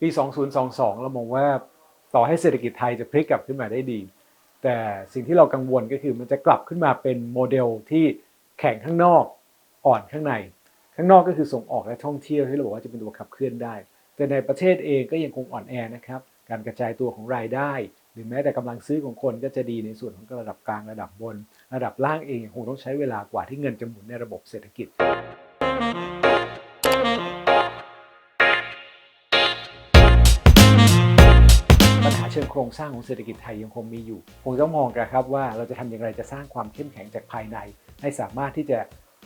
ปี 2022 เรามองว่าต่อให้เศรษฐกิจไทยจะพลิกกลับขึ้นมาได้ดี แต่สิ่งที่เรากังวลก็คือมันจะกลับขึ้นมาเป็นโมเดลที่แข็งข้างนอกอ่อนข้างใน ข้างนอกก็คือส่งออกและท่องเที่ยวที่เราบอกว่าจะเป็นตัวขับเคลื่อนได้ แต่ในประเทศเองก็ยังคงอ่อนแอนะครับการกระจายตัวของรายได้ หรือแม้แต่กำลังซื้อของคนก็จะดีในส่วนของระดับกลางระดับบน ระดับล่างเองยังคงต้องใช้เวลากว่าที่เงินจะหมุนในระบบเศรษฐกิจ เชิงโครงสร้างของเศรษฐกิจไทยยังคงมีอยู่ คงต้องมองกันครับว่าเราจะทำอย่างไรจะสร้างความเข้มแข็งจากภายใน ให้สามารถที่จะ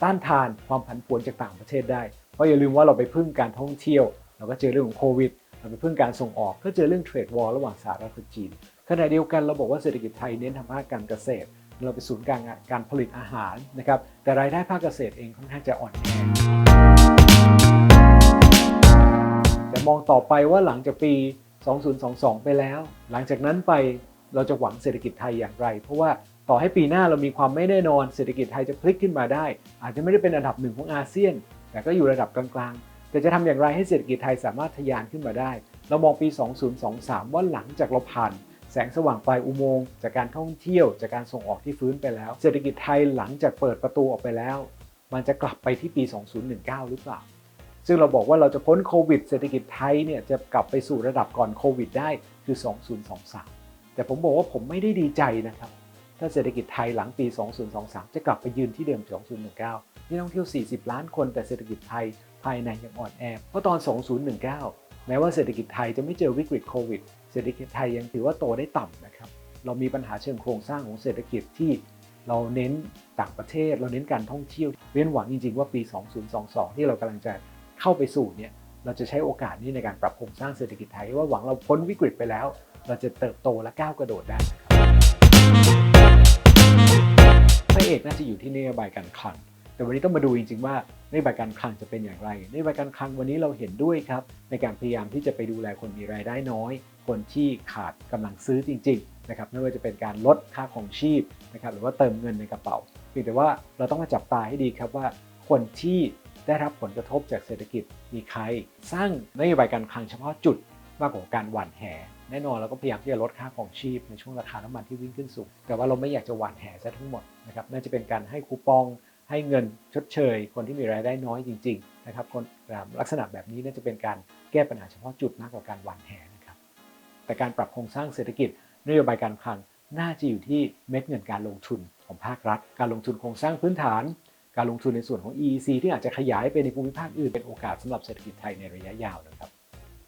ต้านทานความผันผวนจากต่างประเทศได้ เพราะอย่าลืมว่าเราไปพึ่งการท่องเที่ยว เราก็เจอเรื่องของโควิด เราไปพึ่งการส่งออก ก็เจอเรื่องเทรดวอลระหว่างสหรัฐกับจีน ขณะเดียวกันเราบอกว่าเศรษฐกิจไทยเน้นทางภาคการเกษตร เราไปศูนย์กลางการผลิตอาหารนะครับ แต่รายได้ภาคเกษตรเองค่อนข้างจะอ่อนแอแต่มองต่อไปว่าหลังจากปี 2022 ไปแล้ว หลังจากนั้นไปเราจะหวังเศรษฐกิจไทยอย่างไร เพราะว่าต่อให้ปีหน้าเรามีความไม่แน่นอนเศรษฐกิจไทยจะพลิกขึ้นมาได้ อาจจะไม่ได้เป็นอันดับหนึ่งของอาเซียน แต่ก็อยู่ระดับกลางๆ แต่จะทำอย่างไรให้เศรษฐกิจไทยสามารถทะยานขึ้นมาได้ เรามองปี 2023 ว่าหลังจากเราผ่านแสงสว่างปลายอุโมงค์จากการท่องเที่ยว จากการส่งออกที่ฟื้นไปแล้ว เศรษฐกิจไทยหลังจากเปิดประตูออกไปแล้ว มันจะกลับไปที่ปี 2019 หรือเปล่า ซึ่งเราบอกว่าเราจะพ้นโควิดเศรษฐกิจไทยเนี่ยจะกลับไปสู่ระดับก่อนโควิดได้คือ 2023 แต่ผมบอกว่าผมไม่ได้ดีใจนะครับ ถ้าเศรษฐกิจไทยหลังปี 2023 จะกลับไปยืนที่เดิม 2019 นี่ท่องเที่ยว 40 ล้านคนแต่เศรษฐกิจไทยภายในยังอ่อนแอ เพราะตอน 2019 แม้ว่าเศรษฐกิจไทยจะไม่เจอวิกฤตโควิด เศรษฐกิจไทยยังถือว่าโตได้ต่ำนะครับ เรามีปัญหาเชิงโครงสร้างของเศรษฐกิจที่เราเน้นต่างประเทศ เราเน้นการท่องเที่ยวเรียนหวังจริงๆว่าปี 2022 ที่เรากำลังจะ เข้าไปสู่เนี่ยเราจะใช้โอกาสนี้ในการปรับโครงสร้างเศรษฐกิจไทยว่าหวังเราพ้นวิกฤตไปแล้ว เราจะเติบโตและก้าวกระโดดได้ครับพระเอกน่าจะอยู่ที่นโยบายการคลัง แต่วันนี้ต้องมาดูจริงๆว่านโยบายการคลังจะเป็นอย่างไรนโยบายการคลังวันนี้เราเห็นด้วยครับ ในการพยายามที่จะไปดูแลคนมีรายได้น้อย คนที่ขาดกำลังซื้อจริงๆนะครับไม่ว่าจะเป็นการลดค่าของชีพนะครับหรือว่าเติมเงินในกระเป๋าเพียงแต่ว่าเราต้องมาจับตาให้ดีครับว่าคนที่ ได้รับผลกระทบจากเศรษฐกิจมีใคร สร้างนโยบายการคลังเฉพาะจุดมากกว่าการหว่านแหแน่นอนเราก็พยายามที่จะลดค่าของชีพในช่วงราคาน้ำมันที่วิ่งขึ้นสูง แต่ว่าเราไม่อยากจะหว่านแหซะทั้งหมดนะครับน่าจะเป็นการให้คูปอง ให้เงินชดเชย คนที่มีรายได้น้อยจริงๆนะครับคนลักษณะแบบนี้น่าจะเป็นการแก้ปัญหาเฉพาะจุดมากกว่าการหว่านแหนะครับแต่การปรับโครงสร้างเศรษฐกิจนโยบายการคลังน่าจะอยู่ที่เม็ดเงินการลงทุนของภาครัฐ การลงทุนโครงสร้างพื้นฐาน การลงทุนในส่วนของ EEC ที่อาจจะขยายไปในภูมิภาคอื่นเป็นโอกาสสำหรับเศรษฐกิจไทยในระยะยาวนะครับ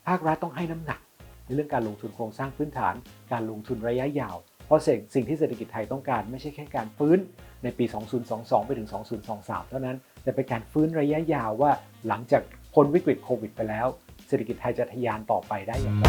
ภาครัฐต้องให้น้ำหนัก ในเรื่องการลงทุนโครงสร้างพื้นฐาน การลงทุนระยะยาว เพราะสิ่งสิ่งที่เศรษฐกิจไทยต้องการไม่ใช่แค่การฟื้นในปี 2022 ไปถึง 2023 เท่านั้น แต่เป็นการฟื้นระยะยาวว่าหลังจากพ้นวิกฤตโควิดไปแล้ว เศรษฐกิจไทยจะทะยานต่อไปได้อย่างไร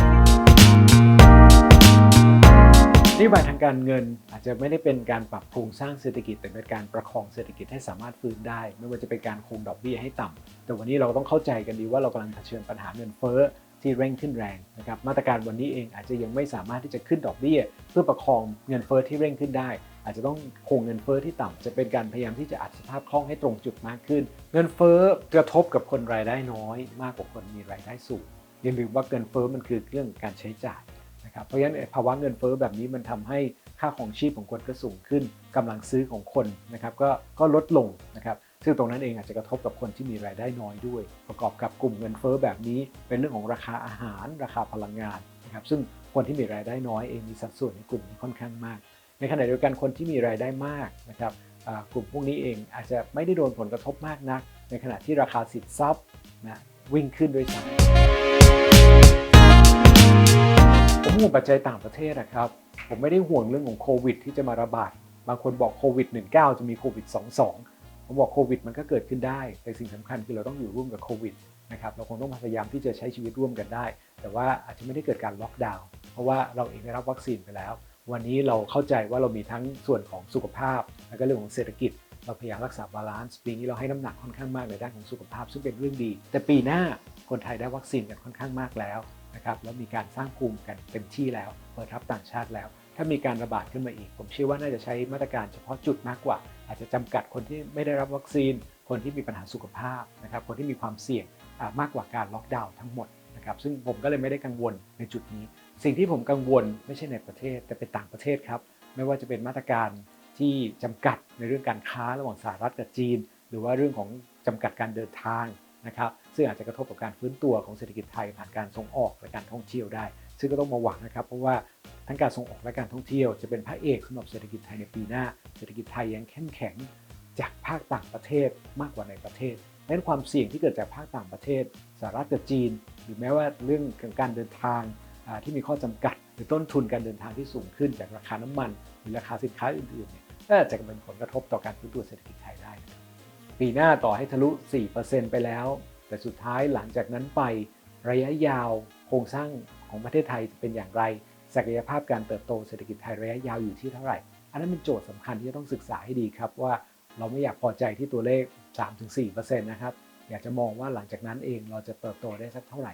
นโยบายทางการเงินอาจจะไม่ได้เป็นการปรับโครงสร้างเศรษฐกิจ แต่เป็นการประคองเศรษฐกิจให้สามารถฟื้นได้ ไม่ว่าจะเป็นการคงดอกเบี้ยให้ต่ำแต่วันนี้เราต้องเข้าใจกันดีว่าเรากำลังเผชิญปัญหาเงินเฟ้อที่เร่งขึ้นแรงนะครับมาตรการวันนี้เองอาจจะยังไม่สามารถที่จะขึ้นดอกเบี้ย เพื่อประคองเงินเฟ้อที่เร่งขึ้นได้ อาจจะต้องคงเงินเฟ้อที่ต่ำจะเป็นการพยายามที่จะอัดสภาพคล่องให้ตรงจุดมากขึ้น เงินเฟ้อกระทบกับคนรายได้น้อย มากกว่าคนมีรายได้สูงอย่าลืมว่าเงินเฟ้อมันคือเรื่องการใช้จ่าย นะครับเพราะฉะนั้นภาวะเงินเฟ้อแบบนี้มันทำให้ค่าของชีพของคนก็สูงขึ้นกำลังซื้อของคนนะครับก็ก็ลดลงนะครับซึ่งตรงนั้นเองอาจจะกระทบกับคนที่มีรายได้น้อยด้วย ประกอบกับกลุ่มเงินเฟ้อแบบนี้ เป็นเรื่องของราคาอาหาร ราคาพลังงานนะครับซึ่งคนที่มีรายได้น้อยเองมีสัดส่วนในกลุ่มนี้ค่อนข้างมาก ในขณะเดียวกันคนที่มีรายได้มากนะครับกลุ่มพวกนี้เองอาจจะไม่ได้โดนผลกระทบมากนัก ในขณะที่ราคาสินทรัพย์นะวิ่งขึ้นด้วยซ้ำ ห่วงปัจจัยต่างประเทศนะครับ ผมไม่ได้ห่วงเรื่องของโควิด ที่จะมาระบาด บางคนบอกโควิด 19 จะมีโควิด 22 ผมบอกโควิด มันก็เกิดขึ้นได้ แต่สิ่งสำคัญคือเราต้องอยู่ร่วมกับโควิดนะครับเราคงต้องพยายามที่จะใช้ชีวิตร่วมกันได้ แต่ว่าอาจจะไม่ได้เกิดการล็อกดาวน์ เพราะว่าเราเองได้รับวัคซีนไปแล้ว วันนี้เราเข้าใจว่าเรามีทั้งส่วนของสุขภาพ และก็เรื่องของเศรษฐกิจ เราพยายามรักษาบาลานซ์ ปีนี้เราให้น้ำหนักค่อนข้างมากในด้านของสุขภาพ ซึ่งเป็นเรื่องดี แต่ปีหน้าคนไทยได้วัคซีนกันค่อนข้างมากแล้ว นะครับแล้วมีการสร้างภูมิกันเต็มที่แล้ว เปิดรับต่างชาติแล้ว ถ้ามีการระบาดขึ้นมาอีก ผมเชื่อว่าน่าจะใช้มาตรการเฉพาะจุดมากกว่า อาจจะจำกัดคนที่ไม่ได้รับวัคซีน คนที่มีปัญหาสุขภาพนะครับคนที่มีความเสี่ยงมากกว่าการล็อกดาวน์ทั้งหมดนะครับซึ่งผมก็เลยไม่ได้กังวลในจุดนี้ สิ่งที่ผมกังวลไม่ใช่ในประเทศแต่เป็นต่างประเทศครับไม่ว่าจะเป็นมาตรการที่จำกัดในเรื่องการค้าระหว่างสหรัฐกับจีน หรือว่าเรื่องของจำกัดการเดินทาง นะครับซึ่งอาจจะกระทบกับการฟื้นตัวของเศรษฐกิจไทยผ่านการส่งออกและการท่องเที่ยวได้ ซึ่งก็ต้องมาหวังนะครับ เพราะว่าทั้งการส่งออกและการท่องเที่ยวจะเป็นพระเอกสำหรับเศรษฐกิจไทยในปีหน้า เศรษฐกิจไทยยังเข้มแข็งจากภาคต่างประเทศมากกว่าในประเทศดังนั้นความเสี่ยงที่เกิดจากภาคต่างประเทศสหรัฐกับจีน หรือแม้ว่าเรื่องของการเดินทางที่มีข้อจำกัด หรือต้นทุนการเดินทางที่สูงขึ้นจากราคาน้ำมัน หรือราคาสินค้าอื่นๆเนี่ยก็อาจจะเป็นผลกระทบต่อการฟื้นตัวเศรษฐกิจไทยได้ ปีหน้าต่อให้ทะลุ 4%ไปแล้ว แต่สุดท้ายหลังจากนั้นไประยะยาวโครงสร้างของประเทศไทยจะเป็นอย่างไร ศักยภาพการเติบโตเศรษฐกิจไทยระยะยาวอยู่ที่เท่าไหร่ อันนั้นเป็นโจทย์สำคัญที่จะต้องศึกษาให้ดีครับว่าเราไม่อยากพอใจที่ตัวเลข 3-4%นะครับ อยากจะมองว่าหลังจากนั้นเองเราจะเติบโตได้สักเท่าไหร่